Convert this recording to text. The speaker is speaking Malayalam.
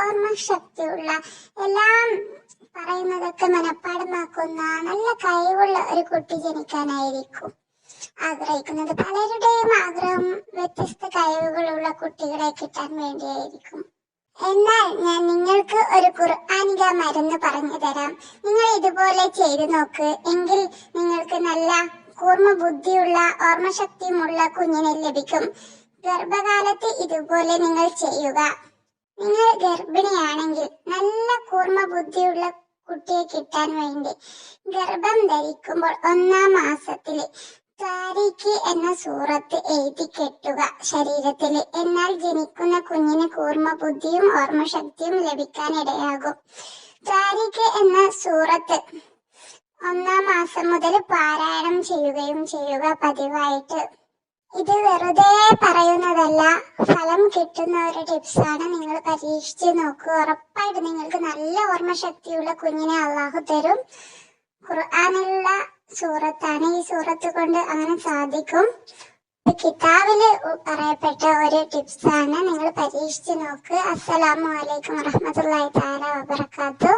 ഓർമ്മശക്തിയുള്ള എല്ലാം പറയുന്നതൊക്കെ മനഃപ്പാടമാക്കുന്ന നല്ല കഴിവുള്ള ഒരു കുട്ടി ജനിക്കാനായിരിക്കും ആഗ്രഹിക്കുന്നത്. പലരുടെയും ആഗ്രഹം വ്യത്യസ്ത കഴിവുകളുള്ള കുട്ടികളെ കിട്ടാൻ വേണ്ടിയായിരിക്കും. എന്നാൽ ഞാൻ നിങ്ങൾക്ക് ഒരു ഖുർആാനിക മരുന്ന് പറഞ്ഞു തരാം. നിങ്ങൾ ഇതുപോലെ ചെയ്തു നോക്ക്. എങ്കിൽ നിങ്ങൾക്ക് നല്ല കൂർമ്മ ബുദ്ധിയുള്ള ഓർമ്മശക്തിയുമുള്ള കുഞ്ഞിനെ ലഭിക്കും. ഗർഭകാലത്ത് ഇതുപോലെ നിങ്ങൾ ചെയ്യുക. നിങ്ങൾ ഗർഭിണിയാണെങ്കിൽ നല്ല കൂർമ്മ ബുദ്ധിയുള്ള കുട്ടിയെ കിട്ടാൻ വേണ്ടി ഗർഭം ധരിക്കുമ്പോൾ ഒന്നാം മാസത്തിൽ താരിക്ക് എന്ന സൂറത്ത് എഴുതി കെട്ടുക ശരീരത്തിൽ. എന്നാൽ ജനിക്കുന്ന കുഞ്ഞിന് കൂർമ്മ ബുദ്ധിയും ഓർമ്മശക്തിയും ലഭിക്കാനിടയാകും താരിക്ക് എന്ന സൂറത്ത് ഒന്നാം മാസം മുതൽ പാരായണം ചെയ്യുകയും ചെയ്യുക പതിവായിട്ട്. ഇത് വെറുതെ പറയുന്നതല്ല. ഫലം കിട്ടുന്ന ഒരു ടിപ്സാണ് നിങ്ങൾ പരീക്ഷിച്ച് നോക്കുക ഉറപ്പായിട്ട് നിങ്ങൾക്ക് നല്ല ഓർമ്മശക്തിയുള്ള കുഞ്ഞിനെ അള്ളാഹു തരും. ഖുർആാനുള്ള സൂറത്താണ് ഈ സൂറത്ത് കൊണ്ട് അങ്ങനെ സാധിക്കും. കിതാബിൽ പറയപ്പെട്ട ഒരു ടിപ്സാണ് നിങ്ങൾ പരീക്ഷിച്ച് നോക്ക്. അസ്സലാമു അലൈക്കും വറഹ്മത്തുള്ളാഹി തആല വബറകാതുഹു.